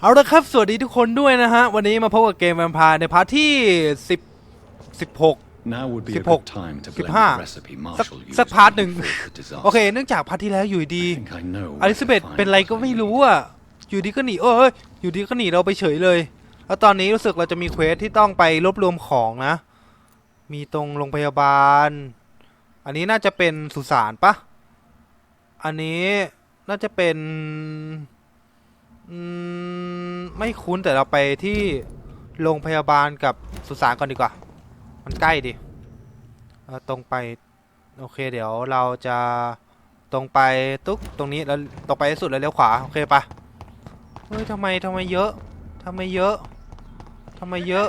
เอาละครับ สวัสดีทุกคนด้วยนะฮะ วันนี้มาพบกับเกมแวมไพร์ในพาร์ทที่10 16 Now would be a 16 good time to blend the 15 recipe สัก Marshall สัก used พาร์ทหนึ่ง before the disaster. โอเค เนื่องจากพาร์ทที่แล้วอยู่ดี I think I know อ where ลิซา to เบธ find เป็นไร what ก็ I ไม่ need. รู้อะ อยู่ดีก็หนีเอ้ยอยู่ดีก็หนีเราไปเฉยเลย แล้วตอนนี้รู้สึกเราจะมีเควสที่ต้องไปรวบรวมของนะ มีตรงโรงพยาบาล อันนี้น่าจะเป็นสุสานปะอันนี้น่าจะเป็น อืมไม่คุ้นแต่เราไปที่โรงพยาบาลกับสุสานก่อนดีกว่า มันใกล้ดิเออตรงไป โอเค เดี๋ยวเราจะตรงไปตุ๊กตรงนี้แล้วตรงไปให้สุดแล้วเลี้ยวขวา โอเคปะเฮ้ยทำไมทำไมเยอะทำไมเยอะทำไมเยอะ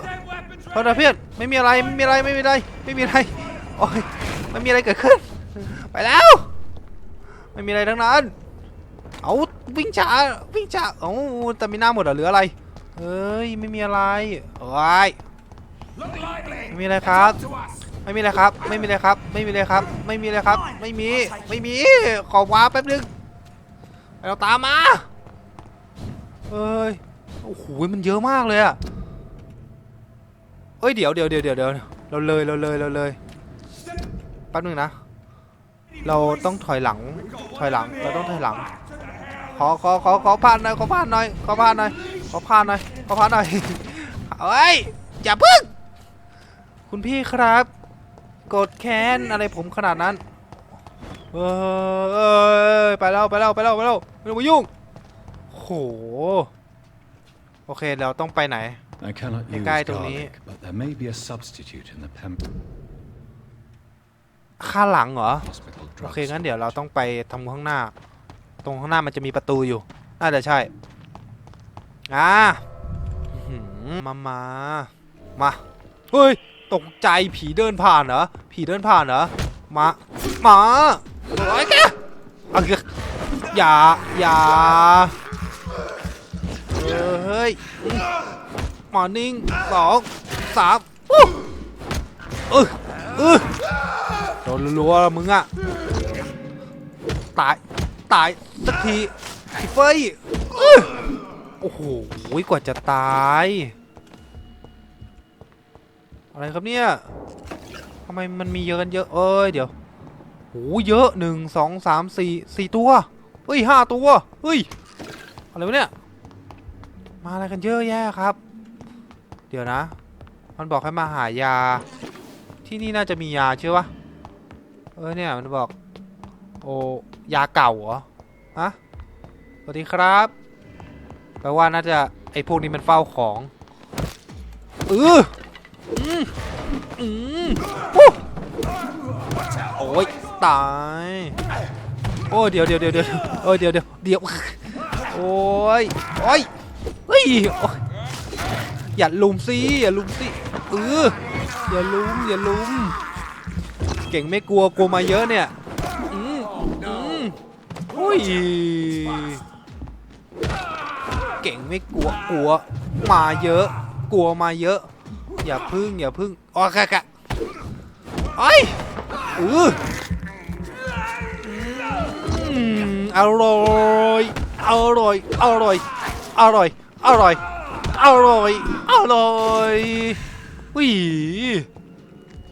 เพราะนะเพื่อนไม่มีอะไรไม่มีอะไรไม่มีอะไรไม่มีอะไรโอ้ยไม่มีอะไรเกิดขึ้น ไปแล้ว ไม่มีอะไรทั้งนั้น วิ่งช้าวิ่งช้าเอ้แต่มีหน้าหมดเหรืออะไรเฮ้ยไม่มีอะไรโอ้ยไม่มีอะไรครับ ไม่มีอะไรครับ ไม่มีอะไรครับ ไม่มีอะไรครับ ไม่มีอะไรครับ ไม่มีไม่มีขอว้าแป๊บนึงเราตามมาเอ้ยโอ้โหมันเยอะมากเลยอะเอ้ยเดี๋ยวเดี๋ยวเดี๋ยวเดี๋ยวเราเลยเราเลยเราเลยแป๊บนึงนะ เราต้องถอยหลังถอยหลังเราต้องถอยหลัง อขอขอขอผ่านหน่อยขอผ่านหน่อยขอผ่านหน่อยขอผ่านหน่อยขอผ่านหน่อยเอ้ยอย่าพึ่งคุณพี่ครับกดแค้นอะไรผมขนาดนั้นเออเอยไปแล้วไปแล้วไปแล้วไปแล้วไม่ต้องมายุ่งโหโอเคเราต้องไปไหน I cannot use ใกล้ๆตรงนี้ garlic, but there may be a substitute in the Pem ข้างหลังเหรอ hospital โอเค drugstore. งั้นเดี๋ยวเราต้องไปทำข้างหน้า ตรงข้างหน้ามันจะมีประตูอยู่ น่าจะใช่ อ่ามามา มา เฮ้ย ตกใจผีเดินผ่านเหรอ ผีเดินผ่านเหรอ มา มาโอ้ยแกเอาเถอะอย่า อย่า เฮ้ยมอนิ่งสองสามปุ๊บเออเออโดนรัวมึงอะตาย ตายสักทีไอ้เฟยโอ้โหกว่าจะตาย อะไรครับเนี่ยทำไมมันมีเยอะกันเยอะเอ้ยเดี๋ยวโหเยอะหนึ่งสองสามสี่สี่ตัวเฮ้ยห้าตัวเฮ้ยอะไรวะเนี่ยมาอะไรกันเยอะแยะครับ เดี๋ยวนะ มันบอกให้มาหายา ที่นี่น่าจะมียาใช่ปะเออเนี่ยมันบอก โอ้ยาเก่าเหรอฮะสวัสดีครับ แปลว่าน่าจะไอพวกนี้มันเฝ้าของเอออืมอืมโอ้ยตาย โอ้ยเดี๋ยวเดี๋ยวเดี๋ยวเดี๋ยวเออเดี๋ยวเดี๋ยวเดี๋ยวโอ้ยโอ้ยเฮ้ยอย่าลุมสิอย่าลุมสิเอออย่าลุมอย่าลุม เก่งไม่กลัวกลัวมาเยอะเนี่ย ยเก่งไม่กลัวกลัวมาเยอะ กลัวมาเยอะ อย่าพึ่งอย่าพึ่งอ๋อกะกะไอ้เอออืมอร่อยอร่อยอร่อยอร่อยอร่อยอร่อยอร่อยอุ้ย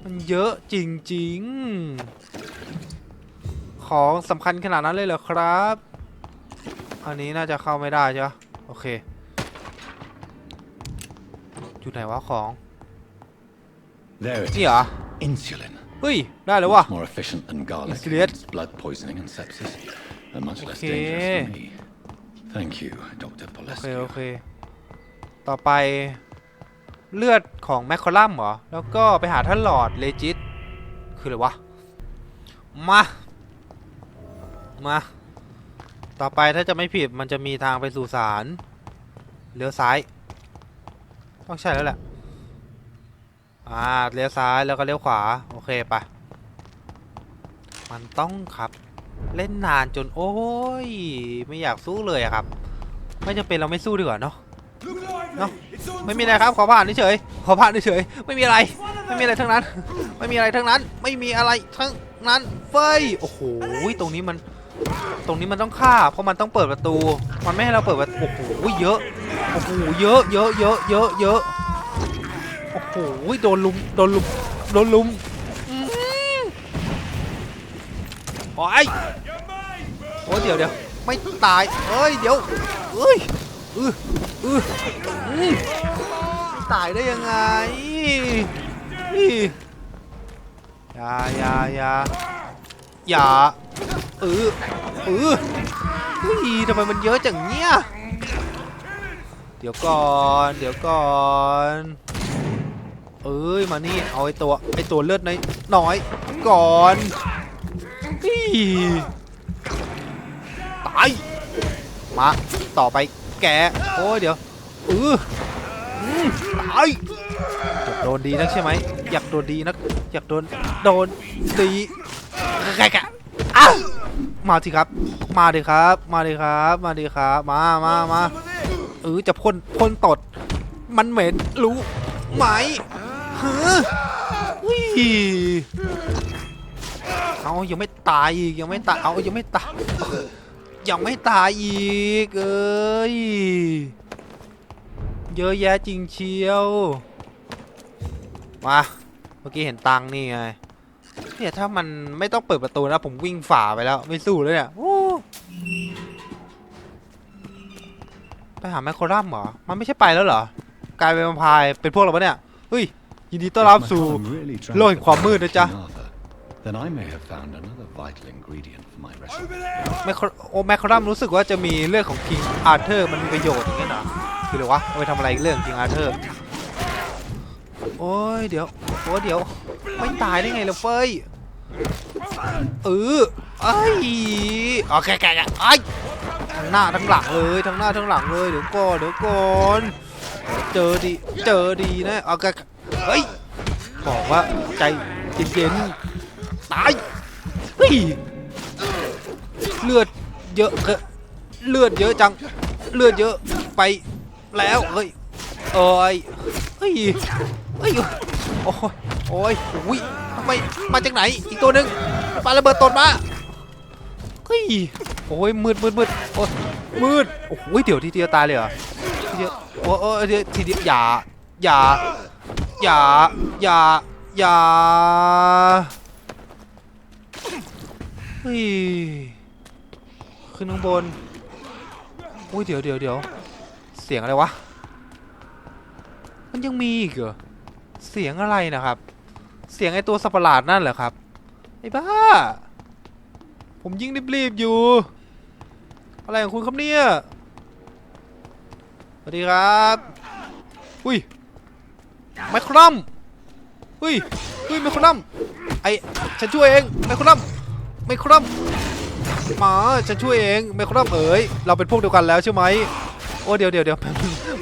มันเยอะจริงๆ ของสำคัญขนาดนั้นเลยเหรอครับ อันนี้น่าจะเข้าไม่ได้ใช่ปะโอเค อยู่ไหนวะของ There it นี่ is. เหรอ Insulin. เฮ้ย ได้แล้ววะ Much more efficient than garlic Insulin. against blood poisoning and sepsis, and much less Okay. dangerous for me. Thank you, Dr. โอเค โอ Polescu. เค ต่อไปเลือดของแมคคอลัมเหรอ แล้วก็ไปหาท่านหลอดเลจิต คืออะไรวะ มา มา ต่อไปถ้าจะไม่ผิดมันจะมีทางไปสู่ศาลเลี้ยวซ้าย ต้องใช่แล้วแหละ อ่า เลี้ยวซ้ายแล้วก็เลี้ยวขวา โอเคไปมันต้องครับ เล่นนานจนโอ้ย ไม่อยากสู้เลยครับ ไม่จำเป็นเราไม่สู้ดีกว่าเนาะเนาะไม่มีอะไรครับ ขอผ่านเฉยขอผ่านเฉยไม่มีอะไร ไม่มีอะไรทั้งนั้น ไม่มีอะไรทั้งนั้น ไม่มีอะไรทั้งนั้นเฟ้ย โอ้โห ตรงนี้มัน ตรงนี้มันต้องฆ่า เพราะมันต้องเปิดประตู มันไม่ให้เราเปิดประตูโอ้โหเยอะ โอ้โหเยอะเยอะเยอะเยอะเยอะโอ้โหโดนลุมโดนลุมโดนลุมโอ้ยโอ้ยเดี๋ยวเดี๋ยวไม่ตายเอ้ยเดี๋ยวเอ้ยเออเอออืมตายได้ยังไงอย่าอย่าอย่าอย่า เออเออเฮ้ยทำไมมันเยอะจังเนี้ยเดี๋ยวก่อน เดี๋ยวก่อน เอ้ย มานี่ เอาไอตัวไอตัวเลือดน้อยน้อยก่อนนี่ตาย มา ต่อไปแก โอ้ยเดี๋ยวเออตายอยากโดนดีนักใช่ไหม อยากโดนดีนัก อยากโดน โดนดีแกแก มาสิครับ มาดิครับ มาดิครับ มาดิครับ มามามาเออจะพ่นพ่นตด มันเหม็นรู้ไหมฮะเฮ้ยเอายังไม่ตายอีกยังไม่ตายเอายังไม่ตายยังไม่ตายอีกเอ้ยเยอะแยะจริงเชียวมาเมื่อกี้เห็นตังนี่ไง เนี่ยถ้ามันไม่ต้องเปิดประตูนะ ผมวิ่งฝ่าไปแล้ว ไม่สู้แล้วเนี่ยโอ้ไปหาแมคโครดัมเหรอ มันไม่ใช่ไปแล้วเหรอ กลายเป็นแวมไพร์เป็นพวกเราปะเนี่ยเฮ้ย ยินดีต้อนรับ If สู่ McCollum really โลกแห่งความมืดนะจ๊ะ King Arthur, Then I may have found another vital ingredient for my recipe. แมคโครโอแมคโครดัมรู้สึกว่าจะมีเรื่องของคิงอาร์เธอร์มันมีประโยชน์อย่างเงี้ยนะคืออะไรวะเอาไปทำอะไรเรื่องคิงอาร์เธอร์ โอ้ยเดี๋ยวโอ้ยเดี๋ยว ไม่ตายได้ไงล่ะเฟยเออไอ้ยโอเคแกแกไอ้ทั้งหน้าทั้งหลังเลยทั้งหน้าทั้งหลังเลยเดี๋ยวก่อนเดี๋ยวก่อนเจอดีเจอดีนะโอเคเฮ้ยบอกว่าใจเย็นๆตายเฮ้ยเลือดเยอะเกินเลือดเยอะจังเลือดเยอะไปแล้วเฮ้ยเอ้ยเฮ้ย เฮ้ยโอ้ยโอ้ยอุ้ยทำไมมาจากไหนอีกตัวหนึ่งปาระเบิดตดมาเฮ้ยโอ้ยมืดมืดมืดโอ้ยมืดโอ้ยเดี๋ยวทีเดียวตายเลยเหรอทีเดียวโอ้ยโอ้ยเดี๋ยวทีเดียวอย่าอย่าอย่าอย่าอย่าเฮ้ยขึ้นข้างบนอุ้ยเดี๋ยวเดี๋ยวเดี๋ยวเสียงอะไรวะมันยังมีอีกเหรอ เสียงอะไรนะครับ เสียงไอตัวสัปหลาดนั่นเหรอครับ ไอ้บ้า ผมยิ่งรีบๆอยู่ อะไรของคุณครับเนี่ย สวัสดีครับ อุ้ยไมโครัมอุ้ยอุ้ยไมโครัมไอฉันช่วยเองไมโครลัมไมโครัมมาฉันช่วยเองไมโครัมเอ๋ยเราเป็นพวกเดียวกันแล้วใช่ไหมโอ้เดี๋ยวเดี๋ยวเดี๋ยว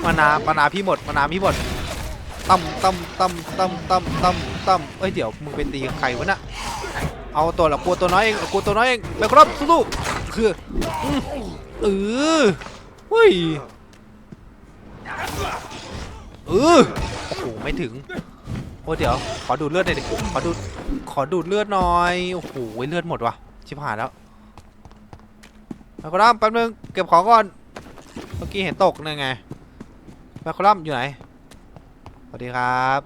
มานามานาพี่หมดมานาพี่หมด ตั้มตั้มตั้มตั้มตั้มตั้มตั้มเอ้ยเดี๋ยวมึงเป็นตีกับใครวะน่ะเอาตัวละกลัวตัวน้อยเองกลัวตัวน้อยเองไมโครดัมสู้ๆคือเออเฮ้ยเออโอ้โหไม่ถึงโอ้เดี๋ยวขอดูดเลือดหน่อยดิขอดูดขอดูดเลือดหน่อยโอ้โหเลือดหมดว่ะชิบหายแล้วแมคโครลัมแป๊บนึงเก็บของก่อนเมื่อกี้เห็นตกนั่นไงแมคโครลัมอยู่ไหน สวัสดีครับ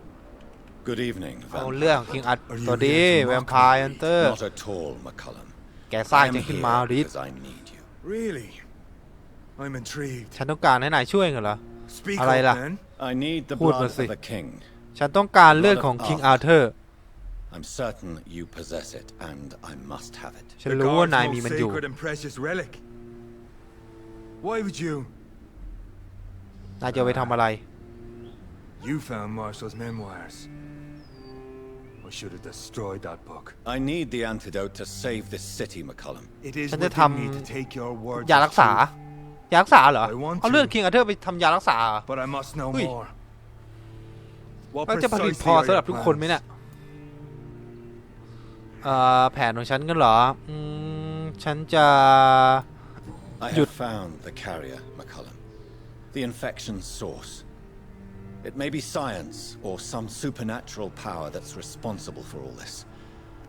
Good evening, เอา Van. เรื่องคิงอัด Are you ตัวดี here to แวม mock ไพร์ฮันเตอร์ Not at all, McCullum. แกสร้าง I am จะขึ้นมา here ดิ because I need you. Really? I'm intrigued. ฉันต้องการให้นายช่วยกันเหรอ Speak Alay up lah. then. I need the พูด blood มาสิ of a king. ฉันต้องการเลือดของคิงอาร์เธอร์ I'm certain you possess it, and I must have it. ฉัน The รู้ว่า Guard's นาย most มีมันอยู่ sacred and precious relic. Why would you? นายจะเอาไปทำอะไร You found Marshall's memoirs. I should have destroyed that book. I need the antidote to save this city, McCullum. It is ฉันจะ within me ทำ to take your word ยา as รักษา truth, ยารักษาเหรอ I want เอาเลือด to. คิงอาร์เธอร์ไปทำยารักษาเหรอ But I must know Ui. more. What มันจะผลิต precisely พอ are สำห your รับทุกคนไหม plans? เนี่ยเอ่อแผนของฉันกันเหรออืมฉันจะ I You- have found the carrier, McCullum. The infection's source. It may be science or some supernatural power that's responsible for all this.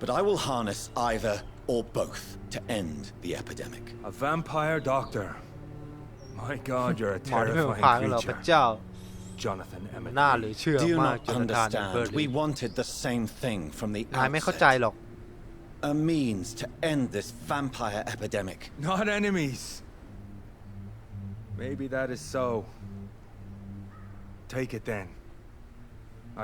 But I will harness either or both to end the epidemic. A vampire doctor. My God, you're a หมอที่ไม่ผ่าน terrifying เหรอพระ creature. เจ้า Jonathan Emmett. น่าเหรือเชื่อ Do you มาก not จนทานอย่างเบอร์ understand? ลี We wanted the same thing from the นายไม่เข้าใจ outset. หรอก A means to end this vampire epidemic. Not enemies. Maybe that is so. Take it then.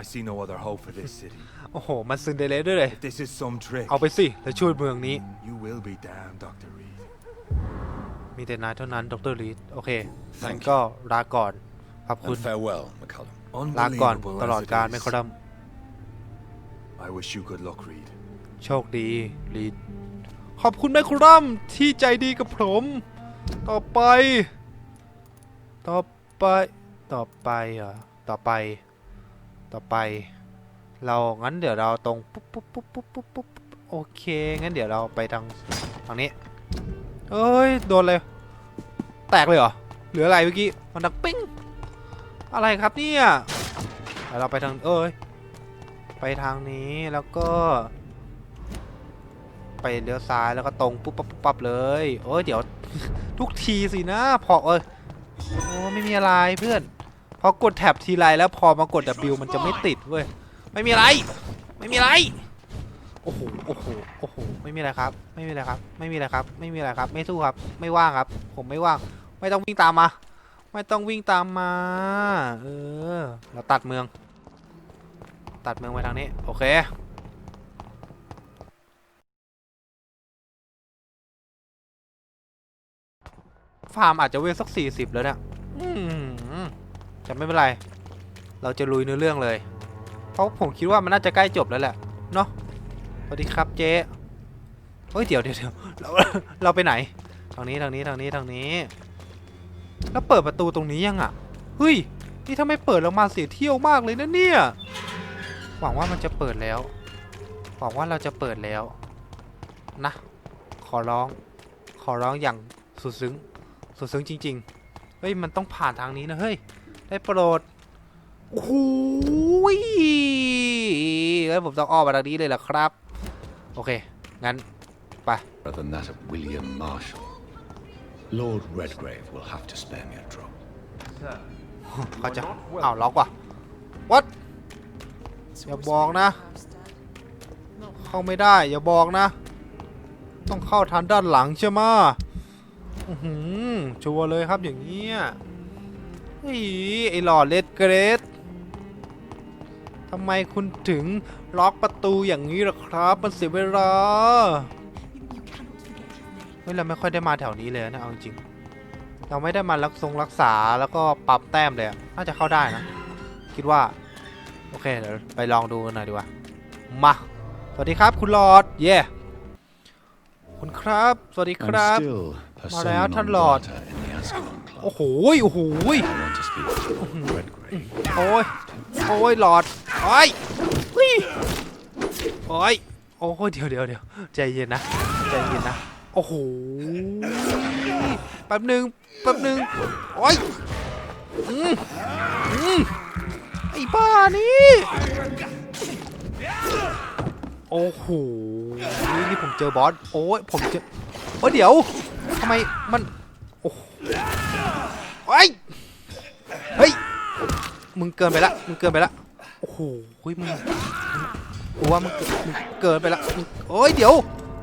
I see no other hope for this city. โอ้โห มันซึนเดเลสด้วยเลย If this is some trick, เอาไปสิ แล้วช่วยเมืองนี้ you will be damned, Dr. Reed. มีแต่นายเท่านั้น ดรลีด โอเค Thank งั้นก็ลาก่อน ขอบคุณ And farewell, McCullum. ลาก่อน Unbelievable ตลอด as it การ is. ไม่ครับ I wish you good luck, Reed. โชคดีลีด ขอบคุณแม่ครัมที่ใจดีกับผม ต่อไป ต่อไป ต่อไปเหรอต่อไป ต่อไป เรางั้นเดี๋ยวเราตรงปุ๊บปุ๊บปุ๊บปุ๊บปุ๊บปุ๊บโอเค งั้นเดี๋ยวเราไปทางทางนี้เอ้ย โดนเลย แตกเลยเหรอ เหลืออะไรเมื่อกี้ มันดังปิ้ง อะไรครับเนี่ยเดี๋ยวเราไปทาง เอ้ย ไปทางนี้แล้วก็ ไปเลี้ยวซ้ายแล้วก็ตรงปุ๊บปั๊บปั๊บเลยโอ้ย เดี๋ยว ทุกทีสินะ พอเอ้ย โอ้ไม่มีอะไรเพื่อน พอกดแท็บทีไรแล้วพอมากด W มันจะไม่ติดเว้ย ไม่มีอะไร ไม่มีอะไร โอ้โห โอ้โห โอ้โห ไม่มีอะไรครับ ไม่มีอะไรครับ ไม่มีอะไรครับ ไม่มีอะไรครับ ไม่สู้ครับ ไม่ว่างครับ ผมไม่ว่าง ไม่ต้องวิ่งตามมา ไม่ต้องวิ่งตามมา เออ เราตัดเมือง ตัดเมืองไปทางนี้ โอเคฟาร์มอาจจะเวลสักสี่สิบแล้วเนี่ย แต่ไม่เป็นไร เราจะลุยเนื้อเรื่องเลย เพราะผมคิดว่ามันน่าจะใกล้จบแล้วแหละ เนาะสวัสดีครับเจ๊เฮ้ยเดี๋ยวเดี๋ยวเดี๋ยวเราเราไปไหน ทางนี้ทางนี้ทางนี้ทางนี้ แล้วเปิดประตูตรงนี้ยังอะ เฮ้ย นี่ถ้าไม่เปิดเรามาเสียเที่ยวมากเลยนะเนี่ย หวังว่ามันจะเปิดแล้ว หวังว่าเราจะเปิดแล้ว นะ ขอร้อง ขอร้องอย่างสุดซึ้ง สุดซึ้งจริง ๆ เฮ้ย มันต้องผ่านทางนี้นะเฮ้ย ได้โปรดโอ้โหยเอ้ยผมต้องอ้อมมาทางนี้เลยเหรอครับ โอเค งั้น ไป Rather than that of William Marshall. Lord Redgrave will have to spare me a drop. เขาจะอ้าวล็อกว่ะ what อย่าบอกนะ เข้าไม่ได้ อย่าบอกนะ ต้องเข้าทางด้านหลังใช่ไหมะอื้อหือชัวร์เลยครับอย่างเงี้ย เฮ้ยไอ้หลอดเลดเกรดทำไมคุณถึงล็อกประตูอย่างนี้ล่ะครับ มันเสียเวลาเฮ้ยเราไม่ค่อยได้มาแถวนี้เลยนะเอาจริงๆเราไม่ได้มารักทรงรักษาแล้วก็ปรับแต้มเลยอะน่าจะเข้าได้นะ คิดว่า โอเคเดี๋ยวไปลองดูกันหน่อยดีกว่า มา สวัสดีครับคุณหลอด เย่คุณครับ สวัสดีค I'm รับ still persona Maria, non turn Lord. grata in the Ascalon Club. โอ้โหโอ้โหโอ้ยโอ้ยหลอดโอ้ยโอ้ยโอ้ยเดี๋ยวเดี๋ยวเดี๋ยวใจเย็นนะใจเย็นนะโอ้โหแป๊บหนึ่งแป๊บหนึ่งโอ้ยอืมอืมไอ้บ้านี่โอ้โหนี่นี่ผมเจอบอสโอ้ยผมเจอโอ้ยเดี๋ยวทำไมมัน โอ้เฮ้ยเฮ้ย มึงเกินไปละ มึงเกินไปละ โอ้โหเฮ้ยมึงกูว่ามึงเกินไปละโอ้ยเดี๋ยว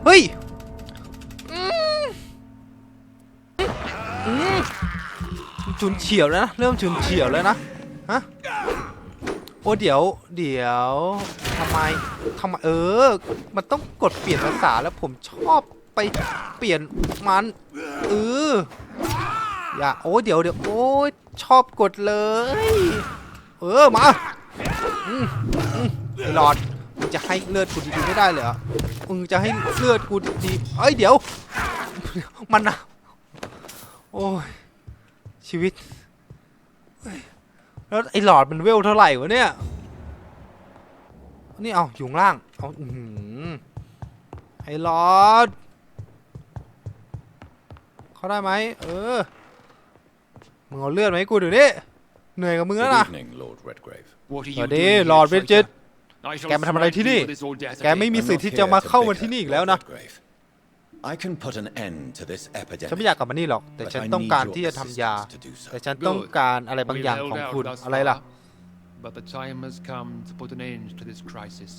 เฮ้ยอืมอืมฉุนเฉียวแล้วนะ เริ่มฉุนเฉียวแล้วนะ ฮะ โอ้เดี๋ยว เดี๋ยวทำไมทำไมเออ มันต้องกดเปลี่ยนภาษาแล้วผมชอบไปเปลี่ยนมัน เออ อย่าโอ้เดี๋ยวเดี๋ยวโอ้ยชอบกดเลย เออมาไอหลอดมึงจะให้เลือดกูดีๆไม่ได้เลยเหรอมึงจะให้เลือดกูดีเอ้ยเดี๋ยว มันนะโอ้ยชีวิตแล้วไอ้หลอดมันเวลเท่าไหร่วะเนี่ยนี่เอาอยู่ล่างเอาอืไอ้หลอดเขาได้ไหมเออ มึงเอาเลือดมาให้กูเดี๋ยวนี้เหนื่อยกับมึงแล้ว Good นะ evening, Lord Redgrave. What are ส you วัสดี doing หลอด here, เวนจิต traitor? I shall แกมาทำอะไรที่ smite นี่ you with this old death แกไม่มี again. สิทธิ์ที่จะมาเข้ามาที่นี่อีกแล้วนะ Redgrave. I can put an end to this ฉันไม่ epidemic. อยากกลับมานี่หรอก แต่ But ฉัน I ต้อง need การ your ที่จะทำยา assistance to do so. แต่ฉันต้องการอะไรบางอย่าง We've ของ held คุณ out thus อะไรล่ะ far, But the time has come to put an end to this crisis.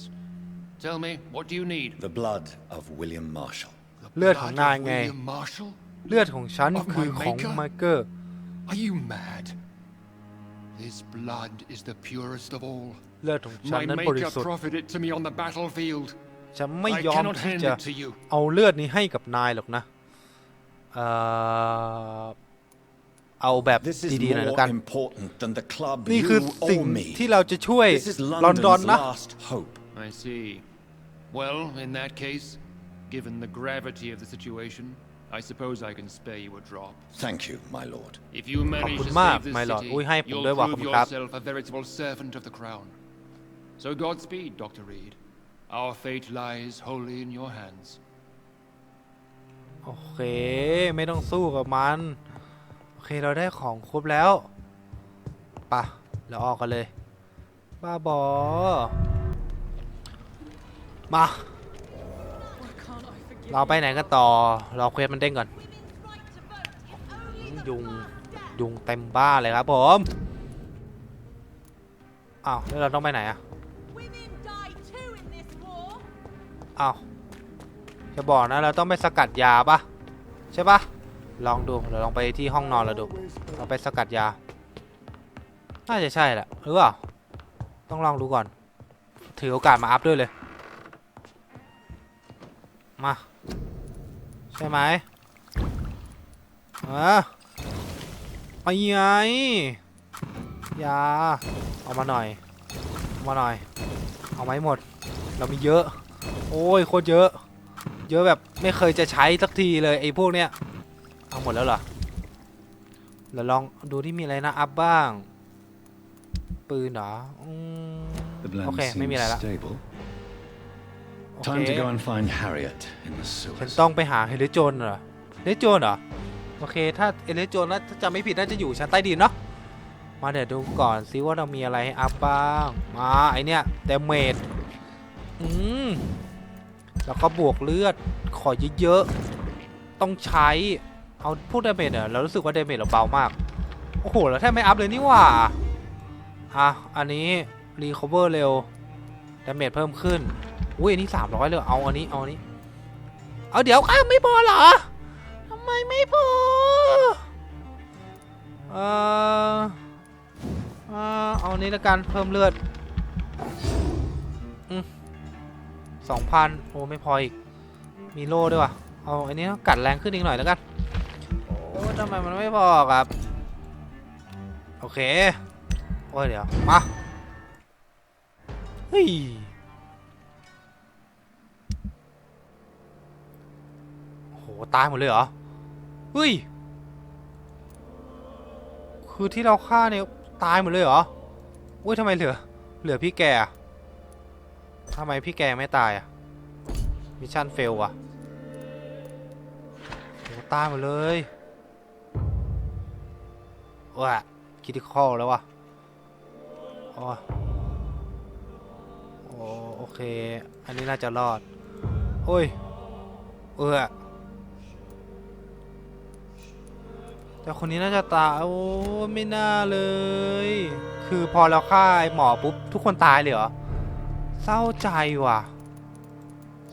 Tell me, what do you need? The blood of William Marshall. The เลือดของ blood นาย of ไง William Marshall? เลือดของฉัน Of my คือของ maker? ไมเกอร์ Are you mad? This blood is the purest of all. เลือดของฉัน My นั้นบริ maker สุทธิ์ proffered it to me on the battlefield. ฉันไม่ I ยอม cannot ที่ hand จะ it to you. เอาเลือดนี้ให้กับนายหรอกนะ เอ่อ เอาแบบ This is ดีๆหน่อยแล้วกัน more important than the club นี่คือ you สิ่ง owe me. ที่เราจะช่วย This is ลอนดอน London's นะ last hope. I see. Well, in that case, given the gravity of the situation, I suppose I can spare you a drop. Thank you, my lord. If you manage to ขอบคุณมาก save this my lord. city, อุ้ยให้ผม you'll ด้วยว่ะ prove ขอบคุณครับ yourself a veritable servant of the crown. So Godspeed, Dr. Reed. Our fate lies wholly in your hands. โอเค ไม่ต้องสู้กับมัน โอเคเราได้ของครบแล้วปะเราออกกันเลย บ้าบอ มา เราไปไหนกันต่อ รอเควสมันเด้งก่อน ยุง ยุงเต็มบ้านเลยครับผม อ้าว แล้วเราต้องไปไหนอะ Women die too in this war. อ้าว จะบอกนะ เราต้องไปสกัดยาปะใช่ปะลองดูเดี๋ยวลองไปที่ห้องนอนเราดู เราไปสกัดยา น่าจะใช่แหละหรือเปล่า ต้องลองดูก่อน ถือโอกาสมาอัพด้วยเลย มา ใช่ไหมเออไปไงยาเอามาหน่อยเอามาหน่อย เอาไว้หมด เรามีเยอะ โอ้ยโคตรเยอะ เยอะแบบไม่เคยจะใช้สักทีเลยไอ้พวกเนี้ยเอาหมดแล้วเหรอเดี๋ยวลองดูที่มีอะไรนะอัพบ้าง ปืนเหรออืม The blend Okay, seems maybe like that. stable. โอ เค Time to go and find Harriet in the ฉัน sewers. ต้องไปหาเฮเลโจนเหรอเฮเลโจนเหรอ โอเค ถ้าเฮเลโจนนะถ้าจำไม่ผิดน่าจะอยู่ชั้นใต้ดินเนาะ มาเดี๋ยวดูก่อนซิว่าเรามีอะไรให้อัพบ้าง มาไอเนี้ยเดเมจอืม แล้วก็บวกเลือด ขอเยอะๆ ต้องใช้ เอาพูดดาเมจเนี่ยเรารู้สึกว่าดาเมจเราเบามาก โอ้โหเราแทบไม่อัพเลยนี่หว่า อะ อันนี้รีคอเวอร์เร็ว ดาเมจเพิ่มขึ้น อุ้ยอันนี้300เลยเอาอันนี้เอาอันนี้ เอาเดี๋ยวอ้าวไม่พอเหรอทำไมไม่พอเออเอาอันนี้ละกันเพิ่มเลือดสองพันโอ้ไม่พออีก มีโล่ด้วยว่ะ เอาอันนี้กัดแรงขึ้นอีกหน่อยแล้วกัน โอ้ทำไมมันไม่พอครับ โอเค โอ้ยเดี๋ยว มา เฮ้ย ตายหมดเลยเหรอเฮ้ย คือที่เราฆ่าเนี่ยตายหมดเลยเหรออุ้ยทำไมเหลือ เหลือพี่แกอะทำไมพี่แกไม่ตายอะมิชชั่นเฟลอะโอ้ตายหมดเลยว้าคิดคอแล้ววะอ๋อโอโอเค อันนี้น่าจะรอด โอ้ย เออ แต่คนนี้น่าจะตายโอ้ไม่น่าเลย คือพอเราฆ่าไอ้หมอปุ๊บทุกคนตายเลยเหรอเศร้าใจว่ะ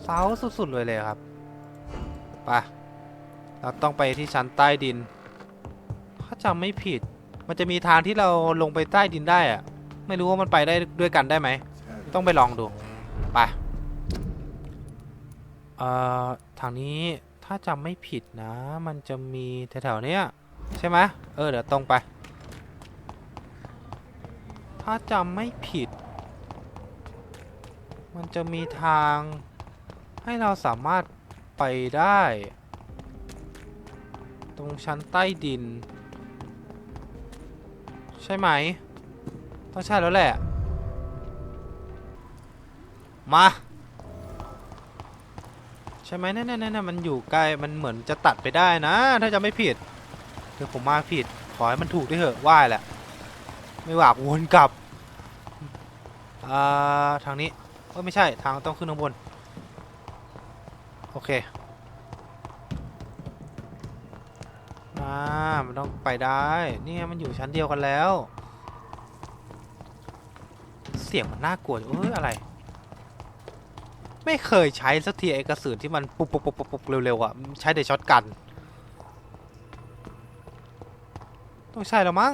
เศร้าสุดๆเลยเลยครับไปเราต้องไปที่ชั้นใต้ดิน ถ้าจำไม่ผิด มันจะมีทางที่เราลงไปใต้ดินได้อะไม่รู้ว่ามันไปได้ด้วยกันได้ไหม ต้องไปลองดู ไป เอ่อ ทางนี้ถ้าจำไม่ผิดนะ มันจะมีแถวๆเนี้ย ใช่ไหมเออ เดี๋ยวตรงไป ถ้าจำไม่ผิด มันจะมีทางให้เราสามารถไปได้ ตรงชั้นใต้ดิน ใช่ไหม ต้องใช่แล้วแหละ มา ใช่ไหมนั่นนั่นนั่นมันอยู่ใกล้มันเหมือนจะตัดไปได้นะ ถ้าจะไม่ผิด เดี๋ยวผมมาผิด ขอให้มันถูกด้วยเถอะว่ายแหละ ไม่หว่าวนกลับอ่าทางนี้เออไม่ใช่ทางต้องขึ้นข้างบน โอเคมันต้องไปได้เนี่ยมันอยู่ชั้นเดียวกันแล้ว เสียงมันน่ากลัวเอ้ยอะไร ไม่เคยใช้สักทีไอ้กระสุนที่มันปุ๊บปุ๊บปุ๊บปุ๊บปุ๊บเร็วๆอะใช้แต่ช็อตกัน ต้องใช่แล้วมั้ง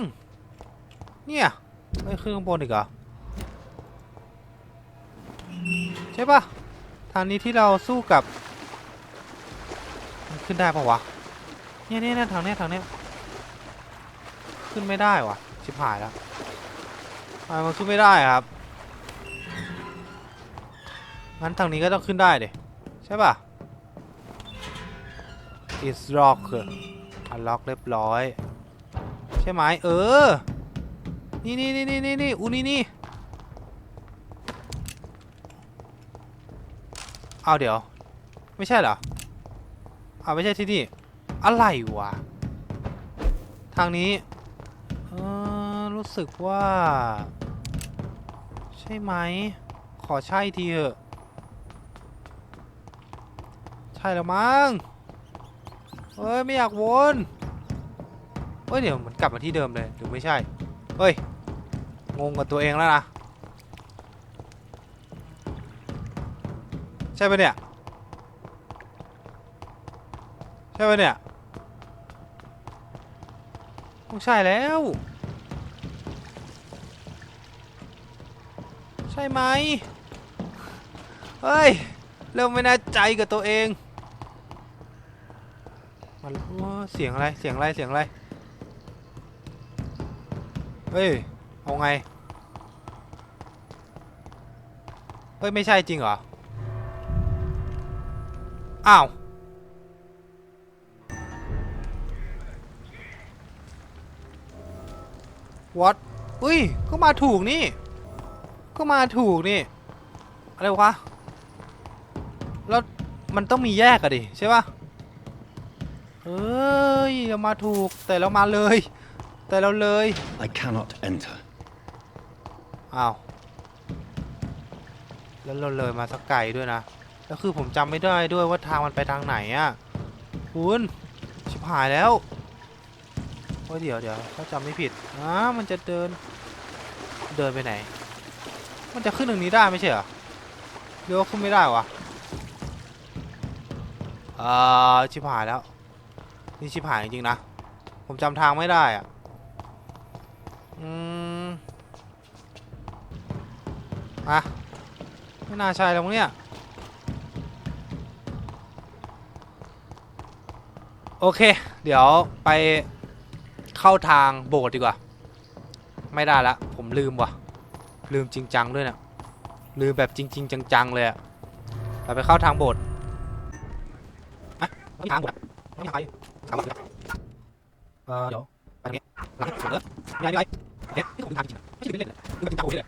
เนี่ยไม่ขึ้นข้างบนอีกเหรอ ใช่ปะทางนี้ที่เราสู้กับ ขึ้นได้ปะวะ เนี่ยเนี่ยเนี่ยทางเนี้ยทางเนี้ย ขึ้นไม่ได้วะชิบหายแล้วทำไมมันขึ้นไม่ได้ครับ งั้นทางนี้ก็ต้องขึ้นได้ดิ ใช่ปะ is lock อันล็อกเรียบร้อย ใช่ไหมเออ นี่นี่นี่นี่นี่นี่อูนี่นี่เอาเดี๋ยว ไม่ใช่เหรอเอาไม่ใช่ที่นี่ อะไรวะ ทางนี้ เออรู้สึกว่า ใช่ไหม ขอใช่ทีเถอะ ใช่แล้วมั้งเฮ้ย ไม่อยากวน เฮ้ยเดี๋ยวมันกลับมาที่เดิมเลยหรือไม่ใช่ เฮ้ย งงกับตัวเองแล้วนะ ใช่ปะเนี่ย ใช่ปะเนี่ยต้องใช่แล้ว ใช่ไหม เฮ้ย เริ่มไม่น่าใจกับตัวเอง มันว้าเสียงอะไร เสียงอะไร เสียงอะไร เฮ้ย เอาไง เฮ้ย ไม่ใช่จริงเหรอ อ้าววัดอุ้ย ก็มาถูกนี่ ก็มาถูกนี่ อะไรวะ แล้วมันต้องมีแยกอะดิ ใช่ปะเอ้ยเรามาถูกแต่เรามาเลย แต่เราเลย I cannot enter. อ้าวแล้วเราเลยมาสักไกลด้วยนะแล้วคือผมจำไม่ได้ด้วยว่าทางมันไปทางไหนอะ่ะคุณชิบหายแล้วโอ้ยเดี๋ยวเดี๋ยวถ้าจำไม่ผิดอ่ามันจะเดิน เดินไปไหน มันจะขึ้นตรงนี้ได้ไม่ใช่เหรอหรือว่าขึ้นไม่ได้วะอ่าชิบหายแล้ว นี่ชิบหายจริงๆนะ ผมจำทางไม่ได้อะ อืมอะไม่น่าใช่แล้วมั้งเนี่ย โอเค เดี๋ยวไปเข้าทางโบสถ์ดีกว่า ไม่ได้ละ ผมลืมว่ะ ลืมจริงจังด้วยเนะลืมแบบจริง ๆ จังๆเลยอะเราไปเข้าทางโบสถ์อะไม่ทางโบสถ์ไม่ทางไปทางโบสถ์เออเดี๋ยวไปตรงนี้หลังหลังเออไม่ได้ไม่ได้ เอ๊ะนี่ผมลืมทางจริงๆไม่ใช่เล่นๆเลยลืมจริงจังโอ้ยเลย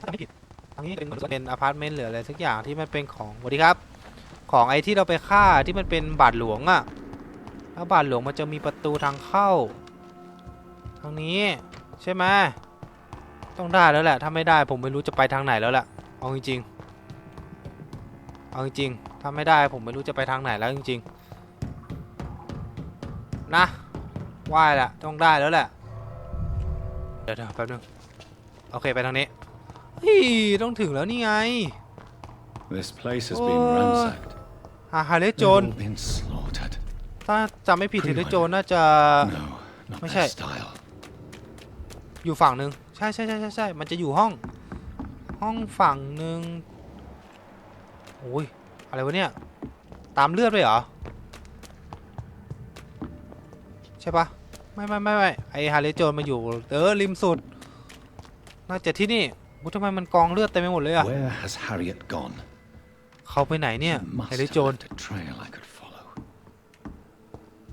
ถ้าจำไม่ผิดทางนี้เป็นเหมือนเป็นอพาร์ตเมนต์หรืออะไรสักอย่างที่มันเป็นของสวัสดีครับ ของไอ้ที่เราไปฆ่าที่มันเป็นบาทหลวงอะ่ะแล้วบาทหลวงมันจะมีประตูทางเข้า ทางนี้ใช่ไหมต้องได้แล้วแหละถ้าไม่ได้ผมไม่รู้จะไปทางไหนแล้วแหละเอาจริงๆเอาจริงๆถ้าไม่ได้ผมไม่รู้จะไปทางไหนแล้วจริงๆนะว่ายแหละต้องได้แล้วแหละ เดี๋ยวๆแป๊บนึงโอเคไปทางนี้เฮ้ยต้องถึงแล้วนี่ไง This place has been Oh. ransacked. ฮาฮาเลโจ They've น all been slaughtered. ถ้าจำไม่ผิด Pretty ฮาเลโจนน่าจะ No, not What's their that? style. อยู่ฝั่งหนึ่งใช่ใช่ใช่ใช่ใช่มันจะอยู่ห้อง ห้องฝั่งหนึ่งโอ้ยอะไรวะเนี่ย ตามเลือดไปเหรอ ใช่ปะ ไม่ไม่ไม่ไม่ไอฮาเลโจนมาอยู่เออริมสุด น่าจะที่นี่อุ๊ยทำไมมันกองเลือดเต็มไปหมดเลยอะ Where has Harriet gone? เขาไปไหนเนี่ย She must ฮาเล have โจน left a trail I could follow.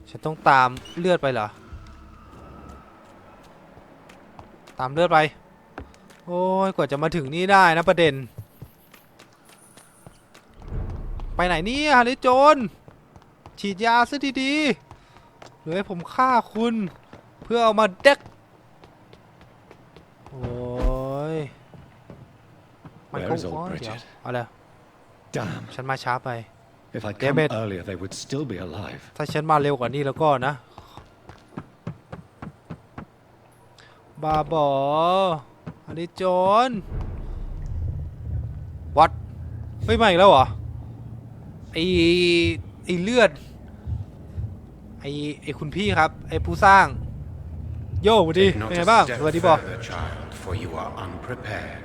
ฉันต้องตามเลือดไปเหรอ ตามเลือดไป โอ้ย กว่าจะมาถึงนี่ได้นะประเด็น ไปไหนเนี่ยฮาริโจน ฉีดยาซะดีๆ หรือให้ผมฆ่าคุณ เพื่อเอามาเด็ก โอ้ย มัน Where ก็ is old อ๋อเดี๋ยว Bridget? เอาเลย Damn. ฉันมาช้าไป If I'd Damn come it. earlier, they would still be alive. ถ้าฉันมาเร็วกว่านี้แล้วก็นะ บาบอ อันนี้โจรวัด เฮ้ยมาอีกแล้วเหรอ ไอไอเลือด ไอไอคุณพี่ครับ ไอผู้สร้าง โย่สวัสดี Take not เป็นไง a บ้าง step สวัสดีบอก further, child, for you are unprepared.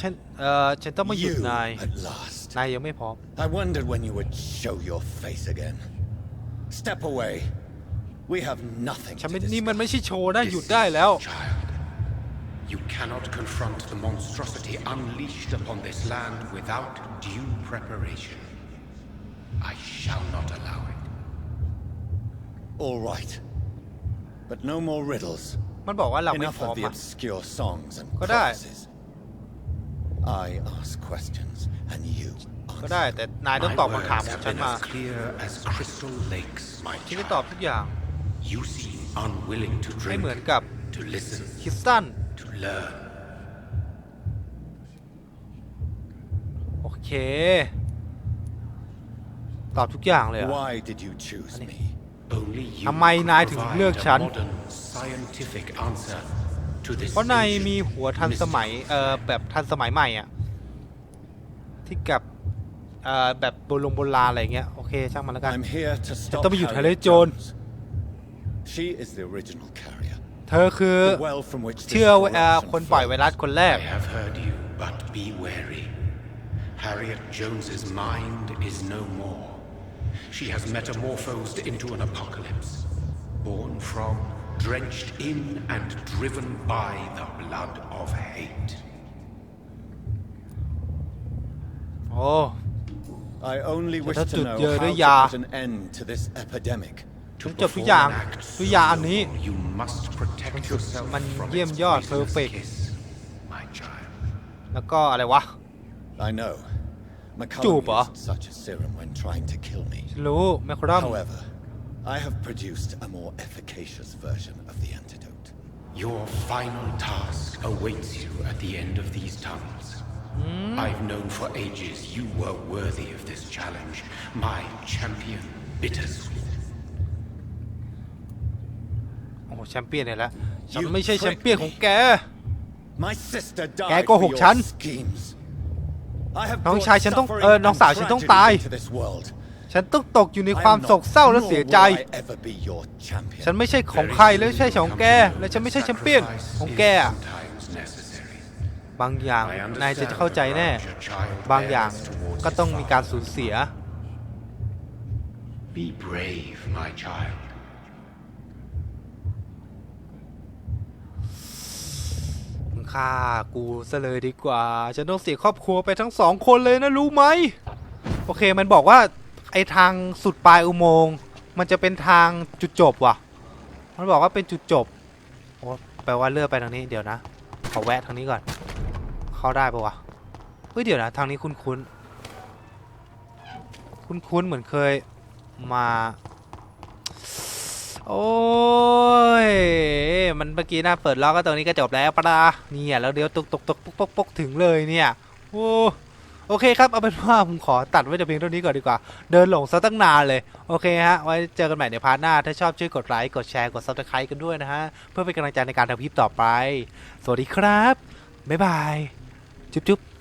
ฉันเอ่อฉันต้องมาหยุด You นาย at last. นายยังไม่พร้อม I wondered when you would show your face again. Step away. We have nothing ฉัน to ไม่นี่มัน discuss. ไม่ใช่โชว์นะ หยุดได้แล้ว Child, you cannot confront the monstrosity unleashed upon this land without due preparation. I shall not allow it. All right. But no more riddles. มันบอกว่าเราไม่ Enough พร้อ of ม the อะ obscure songs and ก็ได้ prophecies. I ask questions, and you ก็ answer. ได้ แต่นายต้อง My ตอบคำถาม words ของ have ฉัน been มา as clear as crystal lakes, my ฉันจะตอบ child. ทุกอย่าง You seem unwilling to ไม่เหมือน drink, กับ to listen, คริสตัน to learn. โอเค ตอบทุกอย่างเลยเหรอ Why did you choose me? Only you ทำไมนายถึง provide เลือกฉัน a modern scientific answer to this เพราะนายมี ancient หัวทันสมัย mystery. เอ่อ แบบทันสมัยใหม่อะ ที่กับ เอ่อ แบบโบราณโบราณอะไรเงี้ย โอเคช่างมันแล้วกัน I'm here to stop ต้องไปหยุด Harriet Harriet Jones. Jones. She is the original carrier. เธอคือ The well from which this เชื่อเอ่อ corruption คนปล่อยไวรัส flows. คนแรก I have heard you, but be wary. Harriet Jones's mind is no more. She has metamorphosed into an apocalypse, born from, drenched in, and driven by the blood of hate. โอ้ I only wish Thật to tuyệt know vời how đấy, to già. put an end to this epidemic. To Chúng chụp cái perform dạng, an act cái so dạng này. noble, You must protect yourself Mình from diêm its dọt, poisonous perfect. kiss, my child. แล้วก็อะไรวะ I know. Chụp McCullum à? used such a serum when trying to kill me. ฉันรู้แมคครัม However, I have produced a more efficacious version of the antidote. Your final task awaits you at the end of these tunnels. I've known for ages you were worthy of this challenge, my champion, Bittersweet. โอ้โหแชมเปี้ยนเนี่ยแล้วฉัน You ไม่ใช่แชม tricked เปี้ยนของ me. แก My sister แก died โก for หก your ฉัน schemes. I have น้อง brought ชายฉันต้อง suffering เออน้อง and สาวฉันต้อง tragedy ตาย into this world. ฉันต้องตกอยู่ใน I ความ am โศ not, กเศร้าและ nor เสีย will ใจ I ever be your champion. ฉันไม่ใช่ของใครและไม่ใช่ของแก และฉันไม่ใช่แชมเปี้ยน Sacrifice ของ is แกอะ sometimes necessary. บางอย่าง I นายจะ understand เข้าใจ the แน่ grudge your child บางอย่าง bears towards ก็ his ต้องมีการ father. สูญเสีย Be brave, my child. มึง ฆ่ากูซะเลยดีกว่า ฉันต้องเสียครอบครัวไปทั้งสองคนเลยนะรู้ไหม โอเคมันบอกว่าไอทางสุดปลายอุโมงค์มันจะเป็นทางจุดจบว่ะ มันบอกว่าเป็นจุดจบ โอ้แปลว่าเลื่อกไปทางนี้เดี๋ยวนะ ขอแวะทางนี้ก่อน เข้าได้ปะวะ เฮ้ยเดี๋ยวนะ ทางนี้คุ้นคุ้นคุ้นคุ้นเหมือนเคยมา โอ้ย มันเมื่อกี้นะเปิดล็อกก็ตรงนี้ก็จบแล้วปะล่ะเนี่ยแล้วเดี๋ยวตกตกตกปกปกปกถึงเลยเนี่ย โอ้โอเคครับ เอาเป็นว่าผมขอตัดไว้แต่เพียงเท่านี้ก่อนดีกว่า เดินหลงซะตั้งนานเลย โอเคฮะ ไว้เจอกันใหม่ในพาร์ทหน้า ถ้าชอบช่วยกดไลค์ กดแชร์ กด subscribe กันด้วยนะฮะ เพื่อเป็นกำลังใจในการทำคลิปต่อไป สวัสดีครับ บ๊ายบาย จุ๊บจุ๊บ